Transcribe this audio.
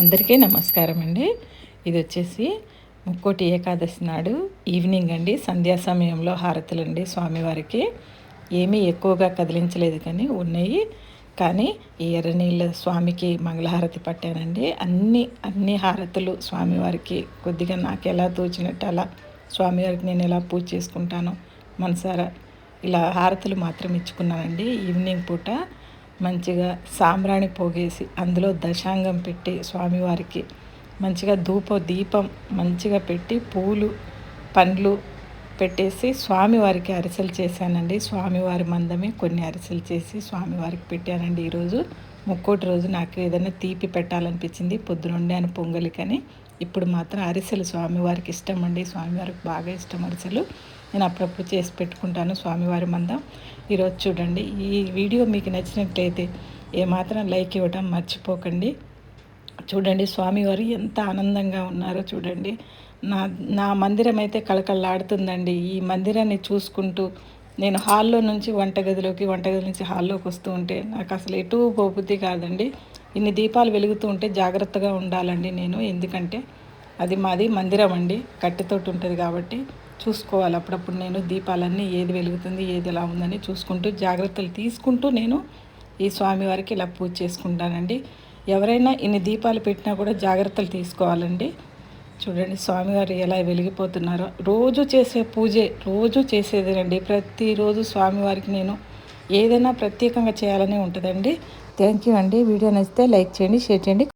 అందరికీ నమస్కారం అండి. ఇది వచ్చేసి ముక్కోటి ఏకాదశి నాడు ఈవినింగ్ అండి. సంధ్యా సమయంలో హారతులండి స్వామివారికి. ఏమీ ఎక్కువగా కదిలించలేదు కానీ ఉన్నాయి. కానీ ఈ ఎర్రనీళ్ళ స్వామికి మంగళహారతి పట్టానండి. అన్ని అన్ని హారతులు స్వామివారికి కొద్దిగా నాకు ఎలా తోచినట్టు అలా స్వామివారికి నేను ఎలా పూజ చేసుకుంటాను మనసారా ఇలా హారతులు మాత్రం ఇచ్చుకున్నానండి. ఈవినింగ్ పూట మంచిగా సాంబ్రాణి పోగేసి అందులో దశాంగం పెట్టి స్వామివారికి మంచిగా ధూప దీపం మంచిగా పెట్టి పూలు పండ్లు పెట్టేసి స్వామివారికి అరిసెలు చేశానండి. స్వామివారి మందమే కొన్ని అరిసెలు చేసి స్వామివారికి పెట్టానండి ఈరోజు. ముక్కోటి రోజు నాకు ఏదైనా తీపి పెట్టాలనిపించింది పొద్దునుండే పొంగలి కానీ ఇప్పుడు మాత్రం అరిసెలు స్వామివారికి ఇష్టం అండి. స్వామివారికి బాగా ఇష్టం అరిసెలు. నేను అప్పుడప్పుడు చేసి పెట్టుకుంటాను స్వామివారి మందం. ఈరోజు చూడండి ఈ వీడియో మీకు నచ్చినట్లయితే ఏమాత్రం లైక్ ఇవ్వడం మర్చిపోకండి. చూడండి స్వామివారు ఎంత ఆనందంగా ఉన్నారో చూడండి. నా నా మందిరం అయితే కళకళలాడుతుందండి. ఈ మందిరాన్ని చూసుకుంటూ నేను హాల్లో నుంచి వంటగదిలోకి వంటగది నుంచి హాల్లోకి వస్తూ ఉంటే నాకు అసలు ఎటు పోపుద్ది కాదండి. ఇన్ని దీపాలు వెలుగుతూ ఉంటే జాగ్రత్తగా ఉండాలండి నేను. ఎందుకంటే అది మాది మందిరం అండి. కట్టెతోటి ఉంటుంది కాబట్టి చూసుకోవాలి. అప్పుడప్పుడు నేను దీపాలన్నీ ఏది వెలుగుతుంది ఏది ఎలా ఉందని చూసుకుంటూ జాగ్రత్తలు తీసుకుంటూ నేను ఈ స్వామివారికి ఇలా పూజ చేసుకుంటానండి. ఎవరైనా ఇన్ని దీపాలు పెట్టినా కూడా జాగ్రత్తలు తీసుకోవాలండి. చూడండి స్వామివారు ఎలా వెలిగిపోతున్నారో. రోజు చేసే పూజే రోజు చేసేదేనండి. ప్రతిరోజు స్వామివారికి నేను ఏదైనా ప్రత్యేకంగా చేయాలనే ఉంటుందండి. థ్యాంక్ యూ అండి. వీడియో నచ్చితే లైక్ చేయండి షేర్ చేయండి.